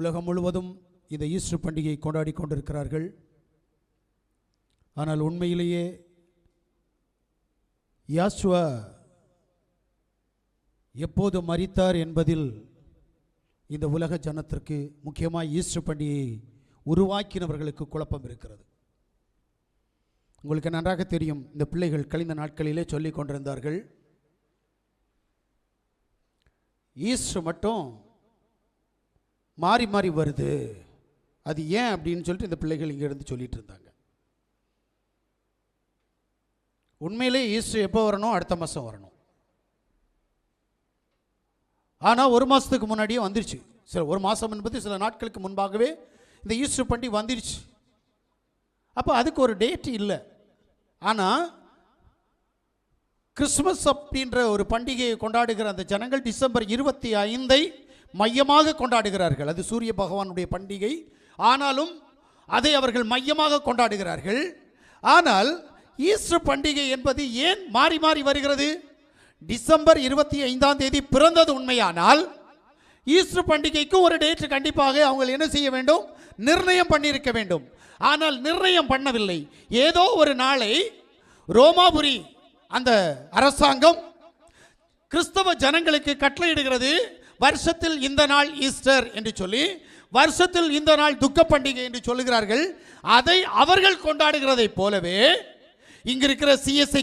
உலகம் முழுவதும் இந்த ஈஸ்டர் பண்டிகையை கொண்டாடி கொண்டிருக்கிறார்கள். ஆனால் உண்மையிலேயே யாசுவா எப்போது மரித்தார் என்பதில் இந்த உலக ஜனத்திற்கு முக்கியமாக ஈஸ்டர் பண்டிகையை உருவாக்கினவர்களுக்கு குழப்பம் இருக்கிறது. உங்களுக்கு நன்றாக தெரியும் இந்த பிள்ளைகள் கழிந்த நாட்களிலே சொல்லிக் கொண்டிருந்தார்கள். ஈஸ்டர் மட்டும் மாறி மாறி வருது. அது ஏன் அப்படின்னு சொல்லிட்டு இந்த பிள்ளைகள் இங்கே இருந்து சொல்லிட்டு இருந்தாங்க. உண்மையிலே ஈஸ்டர் எப்போ வரணும்? அடுத்த மாதம் வரணும். ஆனால் ஒரு மாதத்துக்கு முன்னாடியே வந்துருச்சு. சில ஒரு மாதம் என்பது சில நாட்களுக்கு முன்பாகவே இந்த ஈஸ்டர் பண்டிகை வந்துருச்சு. அப்போ அதுக்கு ஒரு டேட் இல்லை. ஆனால் கிறிஸ்மஸ் அப்படின்ற ஒரு பண்டிகையை கொண்டாடுகிற அந்த ஜனங்கள் டிசம்பர் இருபத்தி ஐந்தை மையமாக கொண்டாடுகிறார்கள். அது சூரிய பகவானுடைய பண்டிகை. ஆனாலும் அதை அவர்கள் மையமாக கொண்டாடுகிறார்கள். ஆனால் ஈஸ்டர் பண்டிகை என்பது ஏன் மாறி மாறி வருகிறது? டிசம்பர் இருபத்தி ஐந்தாம் தேதி பிறந்தது உண்மையானால் ஈஸ்டர் பண்டிகைக்கு ஒரு டேட் கண்டிப்பாக அவங்க என்ன செய்ய வேண்டும்? நிர்ணயம் பண்ணியிருக்க வேண்டும். ஆனால் நிர்ணயம் பண்ணவில்லை. ஏதோ ஒரு நாளை ரோமாபுரி அந்த அரசாங்கம் கிறிஸ்தவ ஜனங்களுக்கு கட்டளையிடுகிறது. வருஷத்தில் இந்த நாள் ஈஸ்டர் என்று சொல்லி வருஷத்தில் இந்த நாள் துக்க பண்டிகை என்று சொல்லுகிறார்கள். அதை அவர்கள் கொண்டாடுகிறதைப் போலவே இங்கிருக்கிற இருக்கிற சிஎஸ்ஐ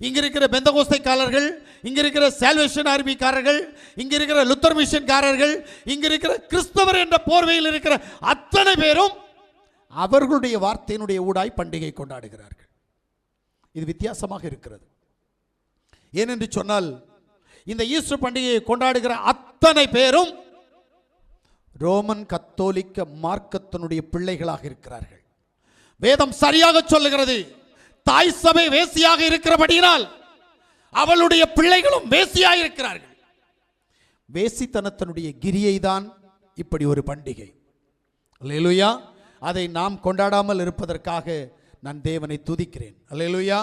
இருக்கிற பெந்தகோஸ்தைக்காரர்கள் இங்கே இருக்கிற சால்வேஷன் ஆர்மிக்காரர்கள் இங்கே இருக்கிற லுத்தர் மிஷன்காரர்கள் இங்க இருக்கிற கிறிஸ்தவர் என்ற போர்வையில் இருக்கிற அத்தனை பேரும் அவர்களுடைய வார்த்தையினுடைய ஊடாய் பண்டிகை கொண்டாடுகிறார்கள். இது வித்தியாசமாக இருக்கிறது. ஏனென்று சொன்னால் இந்த ஈஸ்டர் பண்டிகையை கொண்டாடுகிற அத்தனை பேரும் ரோமன் கத்தோலிக்க மார்க்கத்தினுடைய பிள்ளைகளாக இருக்கிறார்கள். வேதம் சரியாக சொல்லுகிறது. தாய் சபை வேசியாக இருக்கிறபடியினால் அவளுடைய பிள்ளைகளும் வேசியாக இருக்கிறார்கள். வேசித்தனத்தினுடைய கிரியை தான் இப்படி ஒரு பண்டிகை. அல்லேலுயா. அதை நாம் கொண்டாடாமல் இருப்பதற்காக நான் தேவனை துதிக்கிறேன். அல்லேலுயா.